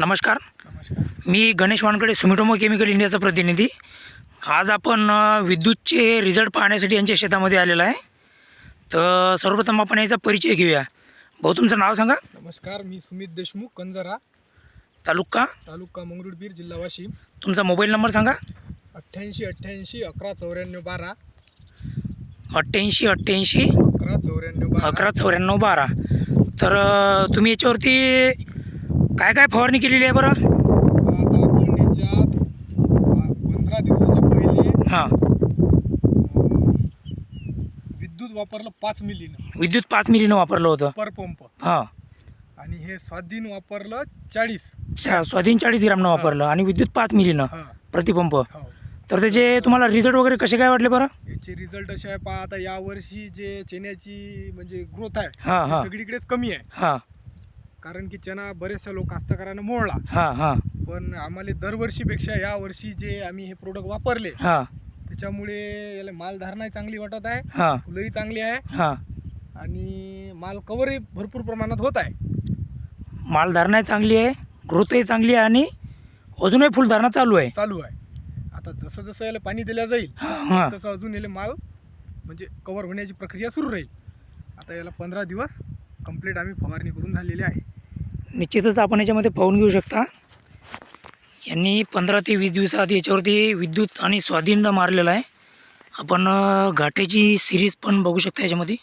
नमस्कार. नमस्कार. मी गणेश वानकडे सुमिटोमो केमिकल इंडियाचा प्रतिनिधी. आज आपण विद्युतचे रिझल्ट पाहण्यासाठी यांच्या शेतामध्ये आलेला आहे. तर सर्वप्रथम आपण याचा परिचय घेऊया. भाऊ तुमचं नाव सांगा. नमस्कार मी सुमित देशमुख कंजरा. तालुका? तालुका मंगरुळपीर जिल्हा वाशिम. तुमचा मोबाईल नंबर सांगा. अठ्ठ्याऐंशी अठ्ठ्याऐंशी अकरा चौऱ्याण्णव बारा. अठ्ठ्याऐंशी अठ्ठ्याऐंशी अकरा चौऱ्याण्णव अकरा चौऱ्याण्णव बारा. तर तुम्ही याच्यावरती काय काय फवारणी केलेली आहे बरं? पंधरा दिवसाच्या पहिले हां. विद्युत वापरलं पाच मिलीनं. विद्युत पाच मिलीनं वापरलं होतं. Per pump. हां. आणि हे स्वाधीन वापरलं चाळीस. शा स्वाधीन चाळीस ग्रामनं वापरलं आणि विद्युत पाच मिलीनं हां. प्रतिपंप हो. तर त्याचे तुम्हाला रिझल्ट वगैरे कसे काय वाटले बरं? याचे रिझल्ट असे आहे पहा आता यावर्षी जे चण्याची म्हणजे ग्रोथ आहे हां हां. ती सगळीकडेच कमी आहे. हां. कारण की चना बऱ्याचशा लोक कास्तकारानं मोडला. हां हां. पण आम्हाला दरवर्षीपेक्षा या वर्षी जे आम्ही हे प्रोडक्ट वापरले हां. त्याच्यामुळे याला मालधारणाही चांगली वाटत आहे. हां. फुलंही चांगली आहे. हां. आणि माल कवरही भरपूर प्रमाणात होत आहे. मालधारणा चांगली आहे ग्रोथही चांगली आहे आणि अजूनही फुलधारणा चालू आहे. चालू आहे. आता जसं जसं याला पाणी दिलं जाईल हां तसं अजून याला माल म्हणजे कवर होण्याची प्रक्रिया सुरू राहील. आता याला पंधरा दिवस कंप्लीट आम्ही फवारणी करून झालेली आहे. निश्चितच आपण याच्यामध्ये पाहून घेऊ शकता. यांनी पंधरा ते वीस दिवसाआधी याच्यावरती विद्युत आणि स्वाधीन मारलेला आहे. आपण घाटेची सिरीज पण बघू शकता याच्यामध्ये.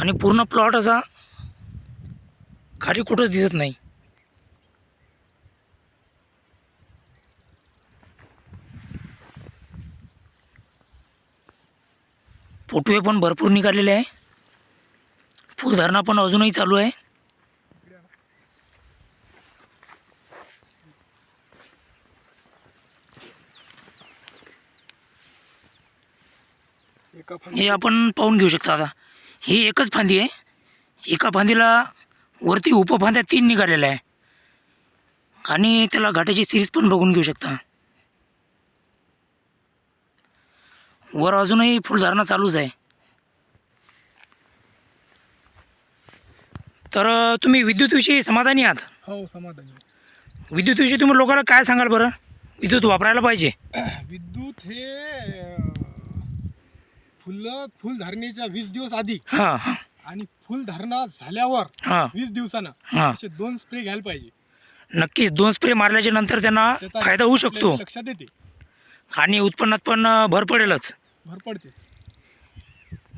आणि पूर्ण प्लॉट असा खाली कुठंच दिसत नाही. फोटोहे पण भरपूर निघालेले आहे. फुलधारणा पण अजूनही चालू आहे. हे आपण पाहून घेऊ शकता आता. ही एकच फांदी आहे. एका फांदीला वरती उपफांद्या तीन निघालेल्या आहे. आणि त्याला घाटाची सिरीज पण बघून घेऊ शकता. वर अजूनही फुलधारणा चालूच आहे. तर तुम्ही विद्युतविषयी समाधानी आहात? हो समाधानी विद्युतविषयी तुम्ही लोकांना काय सांगाल बरं? विद्युत वापरायला पाहिजे. विद्युत हे अं, फुलं फुलधारणेच्या वीस दिवस आधी हां हां. आणि फुलधारणा झाल्यावर हां. वीस दिवसानं हां. असे दोन स्प्रे घ्यायला पाहिजे. नक्कीच दोन स्प्रे मारल्याच्या नंतर त्यांना त्याचा फायदा होऊ आपल्याला शकतो लक्षात येते. आणि उत्पन्नात पण अ, भर पडेलच. भर पडते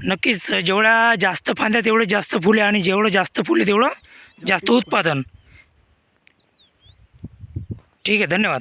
नक्कीच जेवढ्या जास्त फांद्या तेवढे जास्त फुले आणि जेवढं जास्त फुले तेवढं जास्त उत्पादन. ठीक आहे धन्यवाद.